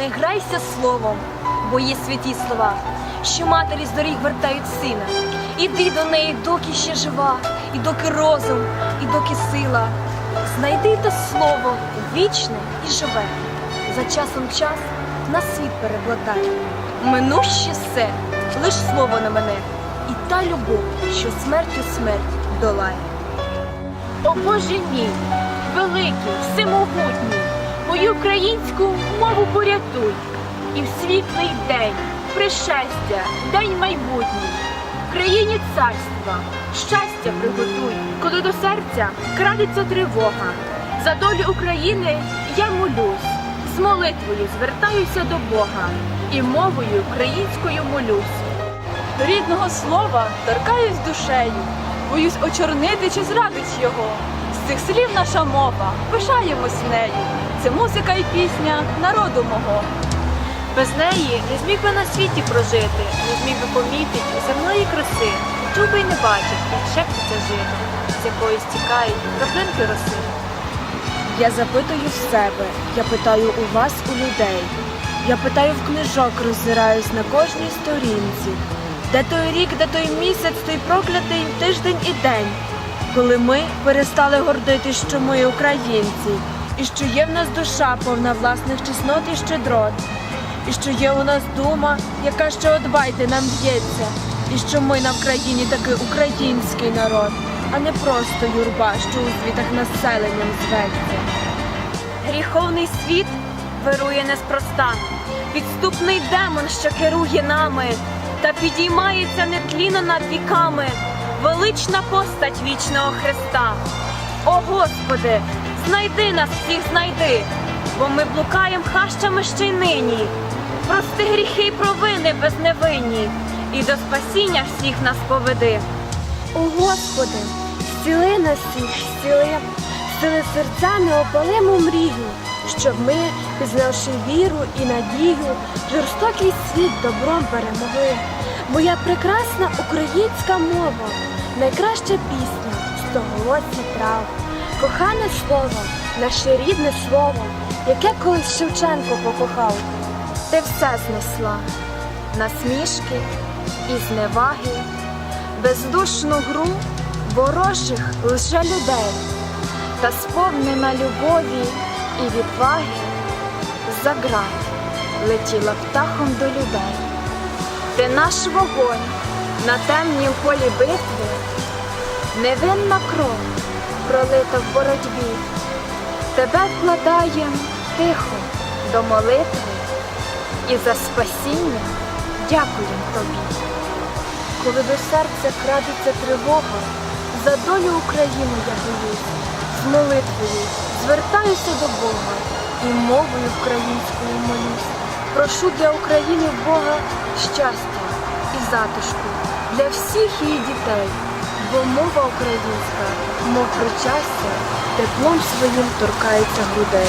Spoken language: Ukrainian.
не грайся словом, бо є святі слова, що матері з доріг вертають сина. Іди до неї, доки ще жива, і доки розум, і доки сила. Знайди те слово вічне і живе. За часом час на світ перекладає. Минуще все, лиш слово на мене, і та любов, що смертю смерть долає. О Боже мій, великий, всемогутній, мою українську мову порятуй, і в світлий день, пришестя, день майбутній, в країні царства, щастя приготуй, коли до серця крадеться тривога. За долю України я молюсь, з молитвою звертаюся до Бога, і мовою українською молюсь. До рідного слова торкаюсь душею, боюсь очорнити чи зрадить його. З цих слів наша мова, пишаємось нею. Це музика і пісня народу мого. Без неї не зміг би на світі прожити, не зміг би помітити земної краси, чув би й не бачив, як шепчеться жито, з якої стікають краплинки роси. Я запитую в себе, я питаю у вас, у людей. Я питаю в книжок, роззираюсь на кожній сторінці. Де той рік, де той місяць, той проклятий тиждень і день, коли ми перестали гордитись, що ми українці, і що є в нас душа повна власних чеснот і щедрот, і що є у нас дума, яка ще одбайте нам б'ється, і що ми на Вкраїні таки український народ, а не просто юрба, що у звітах населенням зветься. Гріховний світ вирує неспроста, підступний демон, що керує нами, та підіймається нетліно над віками, велична постать вічного Христа. О Господи, знайди нас всіх, знайди, бо ми блукаєм хащами ще й нині. Прости гріхи й провини безневинні, і до спасіння всіх нас поведи. О Господи, зціли нас всіх, зціли, зціли серця неопалиму мрію, щоб ми, пізнавши віру і надію, жорстокий світ добром перемогли. Моя прекрасна українська мова, найкраща пісня, стоголосі прав, кохане слово, наше рідне слово, яке колись Шевченко покохав. Ти все знесла, насмішки і зневаги, бездушну гру ворожих лже людей, та сповнена любові і відваги, за град летіла птахом до людей. Ти наш вогонь на темній полі битви, невинна кров пролита в боротьбі. Тебе вкладаєм тихо до молитви і за спасіння дякуємо тобі. Коли до серця крадеться тривога, за долю України я боюсь, з молитвою звертаюся до Бога і мовою українською молюсь. Прошу для України Бога щастя і затишку для всіх її дітей, бо мова українська, мов причастя, теплом своїм торкається грудей.